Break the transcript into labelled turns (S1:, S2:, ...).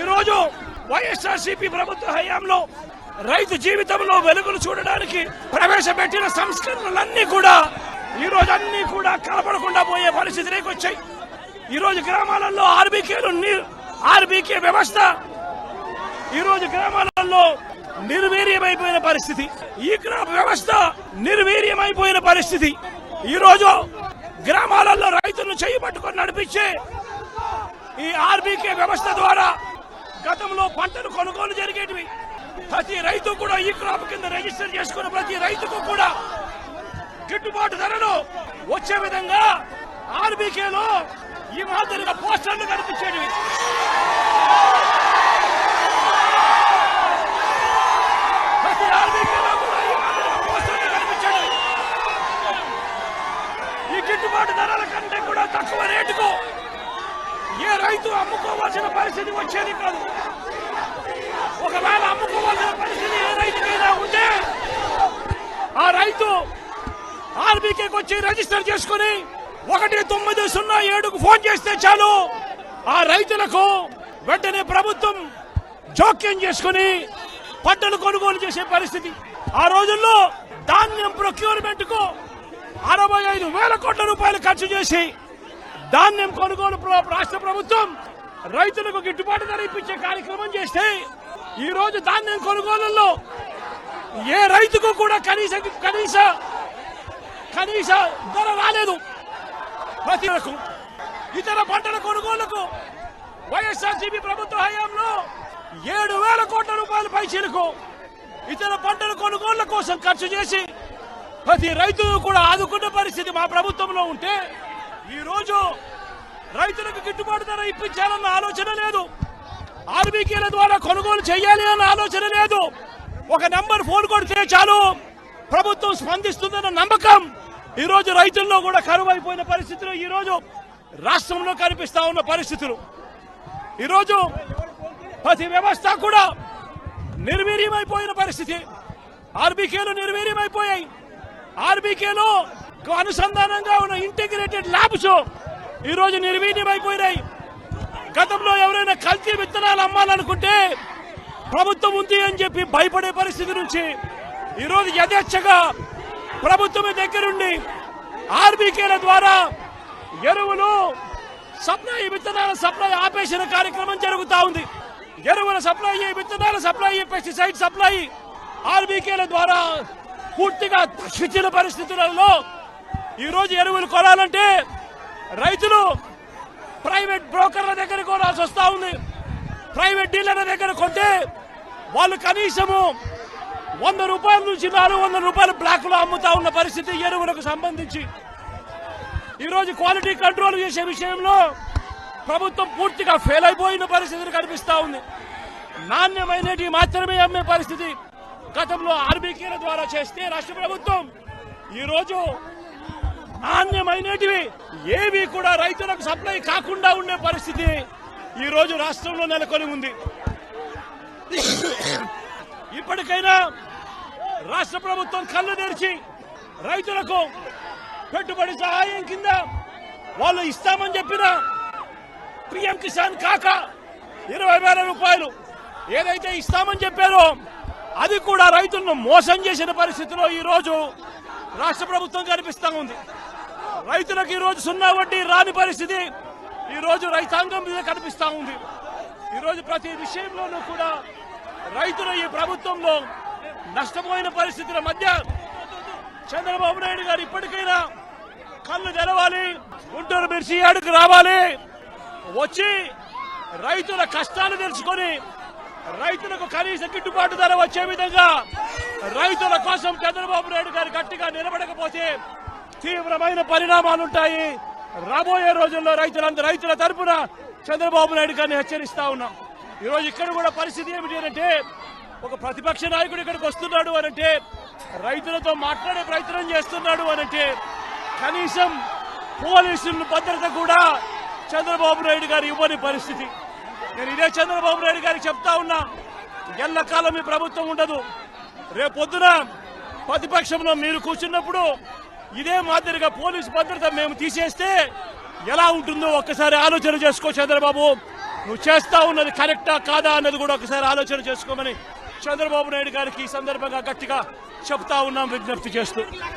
S1: ఈరోజు వైఎస్ఆర్సీపీ ప్రభుత్వ హయాంలో రైతు జీవితంలో వెలుగులు చూడడానికి ప్రవేశపెట్టిన సంస్కరణలన్నీ కూడా ఈరోజు అన్నీ అన్ని కూడా కనపడకుండా పోయే పరిస్థితిలోకి వచ్చాయి ఈరోజు గ్రామాలలో ఆర్బీకేలు ఆర్బీకే వ్యవస్థ ఈరోజు గ్రామాలలో నిర్వీర్యమైపోయిన పరిస్థితి. ఈ గ్రామ వ్యవస్థ నిర్వీర్యమైపోయిన పరిస్థితి. ఈరోజు గ్రామాలలో రైతులను చేయి పట్టుకొని నడిపించే ఈ ఆర్బీకే వ్యవస్థ ద్వారా గతంలో పంటలు కొనుగోలు జరిగేటివి. ప్రతి రైతు కూడా ఈ క్రాప్ కింద రిజిస్టర్ చేసుకున్న ప్రతి రైతుకు కూడా గిట్టుబాటు ధరలు వచ్చే విధంగా ఆర్బీకేలో ఈ మాదిరిగా పోస్టర్లు కనిపించేటివి ప్రతి ఆర్బీకేలో కూడా ఈ మాదిరిగా పోస్టర్లు కనిపించేటివి ఈ గిట్టుబాటు ధరల కంటే కూడా తక్కువ రేటుకు ఏ రైతు అమ్ముకోవాల్సిన పరిస్థితి వచ్చేది కాదు. ఒకవేళ అమ్ముకోవాల్సిన పరిస్థితి ఏ రైతు మీద ఉంటే ఆ రైతు ఆర్బీకేకి వచ్చి రిజిస్టర్ చేసుకుని ఒకటి తొమ్మిది సున్నా ఏడుకు ఫోన్ చేస్తే చాలు. ఆ రైతులకు వెంటనే ప్రభుత్వం జోక్యం చేసుకుని పంటలు కొనుగోలు చేసే పరిస్థితి. ఆ రోజుల్లో ధాన్యం ప్రొక్యూర్మెంట్కు అరవై ఐదు వేల కోట్ల రూపాయలు ఖర్చు చేసి ధాన్యం కొనుగోలు రాష్ట్ర ప్రభుత్వం రైతులకు గిట్టుబాటు ధర ఇప్పించే కార్యక్రమం చేస్తే ఈ రోజు ధాన్యం కొనుగోలులో ఏ రైతుకు కూడా కనీస కనీస కనీస ధర రాలేదు. ప్రతి ఇతర పంటల కొనుగోలుకు వైఎస్ఆర్సీపీ ప్రభుత్వ హయాంలో ఏడు వేల కోట్ల రూపాయల పైచీలకు ఇతర పంటల కొనుగోళ్ళ కోసం ఖర్చు చేసి ప్రతి రైతును కూడా ఆదుకున్న పరిస్థితి మా ప్రభుత్వంలో ఉంటే ఈరోజు రైతులకు గిట్టుబాటు ధర ఇప్పించాలన్న ఆలోచన లేదు. ఆర్బీకేల ద్వారా కొనుగోలు చేయాలి అన్న ఆలోచన లేదు. ఒక నెంబర్ ఫోన్ కొడితే చాలు. ప్రభుత్వం స్పందిస్తుందన్న నమ్మకం ఈరోజు రైతుల్లో కూడా కరువు అయిపోయిన పరిస్థితులు ఈరోజు రాష్ట్రంలో కనిపిస్తా ఉన్న పరిస్థితులు. ఈరోజు ప్రతి వ్యవస్థ కూడా నిర్వీర్యమైపోయిన పరిస్థితి. ఆర్బీకేలు నిర్వీర్యమైపోయాయి. ఆర్బీకేలో అనుసంధానంగా ఉన్న ఇంటిగ్రేటెడ్ ల్యాబ్స్ ఈరోజు రోజు నిర్వీర్యమైపోయినాయి. గతంలో ఎవరైనా కల్తీ విత్తనాలు అమ్మాలనుకుంటే ప్రభుత్వం ఉంది అని చెప్పి భయపడే పరిస్థితి నుంచి ఈరోజు యథేచ్ఛగా ప్రభుత్వం దగ్గరుండి ఆర్బీకేల ద్వారా ఎరువులు సప్లై విత్తనాల సప్లై ఆపేసిన కార్యక్రమం జరుగుతూ ఉంది. ఎరువుల సప్లై విత్తనాల సప్లై పెస్టిసైడ్ సప్లై ఆర్బీకేల ద్వారా పూర్తిగా తగ్గించిన పరిస్థితులలో ఈరోజు ఎరువులు కొనాలంటే రైతులు ప్రైవేట్ బ్రోకర్ల దగ్గర కొనాల్సి వస్తూ ఉంది. ప్రైవేట్ డీలర్ల దగ్గర కొంటే వాళ్ళు కనీసము వంద రూపాయల నుంచి నాలుగు వందల రూపాయలు బ్లాక్లో అమ్ముతా ఉన్న పరిస్థితి ఎరువులకు సంబంధించి. ఈరోజు క్వాలిటీ కంట్రోల్ చేసే విషయంలో ప్రభుత్వం పూర్తిగా ఫెయిల్ అయిపోయిన పరిస్థితులు కనిపిస్తూ ఉంది. నాణ్యమైనటి మాత్రమే అమ్మే పరిస్థితి గతంలో ఆర్బీకేల ద్వారా చేస్తే రాష్ట్ర ప్రభుత్వం ఈరోజు నాణ్యమైనటివి. ఏవి కూడా రైతులకు సప్లై కాకుండా ఉండే పరిస్థితి ఈ రోజు రాష్ట్రంలో నెలకొని ఉంది. ఇప్పటికైనా రాష్ట్ర ప్రభుత్వం కళ్ళు తెరిచి రైతులకు పెట్టుబడి సహాయం కింద వాళ్ళు ఇస్తామని చెప్పిన పిఎం కిసాన్ కాక ఇరవై వేల రూపాయలు ఏదైతే ఇస్తామని చెప్పారో అది కూడా రైతులను మోసం చేసిన పరిస్థితిలో ఈరోజు రాష్ట్ర ప్రభుత్వం కనిపిస్తా ఉంది. రైతులకు ఈరోజు సున్నా వడ్డీ రాని పరిస్థితి. ఈరోజు రైతాంగం మీద కనిపిస్తూ ఉంది. ఈరోజు ప్రతి విషయంలోనూ కూడా రైతులు ఈ ప్రభుత్వంలో నష్టపోయిన పరిస్థితుల మధ్య చంద్రబాబు నాయుడు గారు ఇప్పటికైనా కళ్ళు తెరవాలి గుంటూరు మిర్చి ఆడుకు రావాలి. వచ్చి రైతుల కష్టాలు తెలుసుకొని రైతులకు కనీస గిట్టుబాటు ధర వచ్చే విధంగా రైతుల కోసం చంద్రబాబు నాయుడు గారు గట్టిగా నిలబడకపోతే తీవ్రమైన పరిణామాలుంటాయి. రాబోయే రోజుల్లో రైతులందరూ రైతుల తరపున చంద్రబాబు నాయుడు గారిని హెచ్చరిస్తా ఉన్నాం. ఈరోజు ఇక్కడ కూడా పరిస్థితి ఏమిటి అంటే ఒక ప్రతిపక్ష నాయకుడు ఇక్కడికి వస్తున్నాడు అనంటే రైతులతో మాట్లాడే ప్రయత్నం చేస్తున్నాడు అనంటే కనీసం పోలీసుల భద్రత కూడా చంద్రబాబు నాయుడు గారు ఇవ్వని పరిస్థితి. నేను ఇదే చంద్రబాబు నాయుడు గారికి చెప్తా ఉన్నా ఎల్లకాలం ఈ ప్రభుత్వం ఉండదు. రేపొద్దున ప్రతిపక్షంలో మీరు కూర్చున్నప్పుడు ఇదే మాదిరిగా పోలీసు భద్రత మేము తీసేస్తే ఎలా ఉంటుందో ఒక్కసారి ఆలోచన చేసుకో చంద్రబాబు. నువ్వు చేస్తా ఉన్నది కరెక్టా కాదా అన్నది కూడా ఒకసారి ఆలోచన చేసుకోమని చంద్రబాబు నాయుడు గారికి ఈ సందర్భంగా గట్టిగా చెప్తా ఉన్నాం విజ్ఞప్తి చేస్తూ.